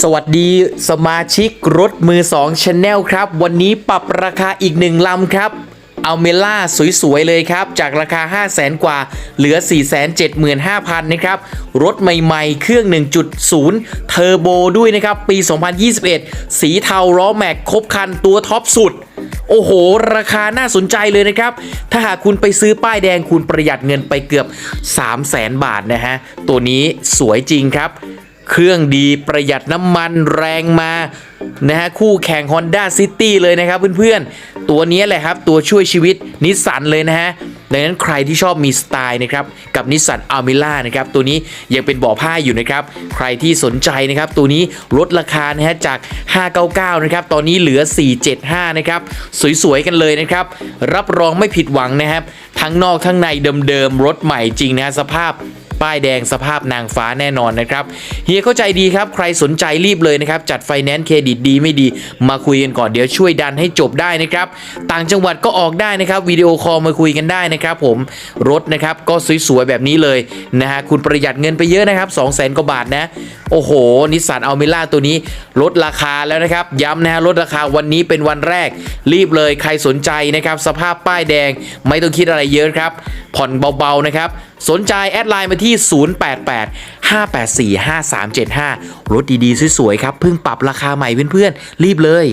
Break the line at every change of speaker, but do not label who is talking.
สวัสดีสมาชิกรถมือ2 Channel ครับ วันนี้ปรับราคาอีกหนึ่งลำครับเอาเมล่าสวย ๆ เลยครับ จากราคา 5 0 0แสนกว่า เหลือ 475,000 นะครับ รถใหม่ ๆ เครื่อง 1.0 เทอร์โบด้วยนะครับ ปี 2021 สีเทาล้อแม็กครบคันตัวท็อปสุด โอ้โห ราคาน่าสนใจเลยนะครับ ถ้าหากคุณไปซื้อป้ายแดงคุณประหยัดเงินไปเกือบ 3 0 0แสนบาทนะฮะ ตัวนี้สวยจริงครับ เครื่องดีประหยัดน้ำมันแรงมานะฮะคู่แข่ง Honda City เลยนะครับเพื่อนๆ ตัวนี้แหละครับ ตัวช่วยชีวิตนิสสันเลยนะฮะ ดังนั้นใครที่ชอบมีสไตล์นะครับกับนิสสันอัลมิล่านะครับตัวนี้ยังเป็นบ่อผ้าอยู่นะครับ ใครที่สนใจนะครับ ตัวนี้ลดราคานะฮะจาก 599 นะครับ ตอนนี้เหลือ 475 นะครับ สวยๆ กันเลยนะครับ รับรองไม่ผิดหวังนะครับ ทั้งนอกทั้งในเดิมๆรถใหม่จริงนะฮะสภาพ ป้ายแดงสภาพนางฟ้าแน่นอนนะครับเฮียเข้าใจดีครับ ใครสนใจรีบเลยนะครับ จัดไฟแนนซ์เครดิตดีไม่ดี มาคุยกันก่อนเดี๋ยวช่วยดันให้จบได้นะครับ ต่างจังหวัดก็ออกได้นะครับวิดีโอคอลมาคุยกันได้นะครับผมรถนะครับก็สวยๆแบบนี้เลยนะฮะคุณประหยัดเงินไปเยอะนะครับ2 0 0 0 0 0กว่าบาทนะ โอ้โหนิสสันอัลเมล่าตัวนี้ลดราคาแล้วนะครับย้ำนะฮะลดราคาวันนี้เป็นวันแรก รีบเลยใครสนใจนะครับสภาพป้ายแดงไม่ต้องคิดอะไรเยอะครับ ผ่อนเบาๆนะครับ สนใจแอดไลน์มาที่ 088 584 5375 รถดีๆ สวยๆ ครับ เพิ่งปรับราคาใหม่เพื่อนๆ รีบเลย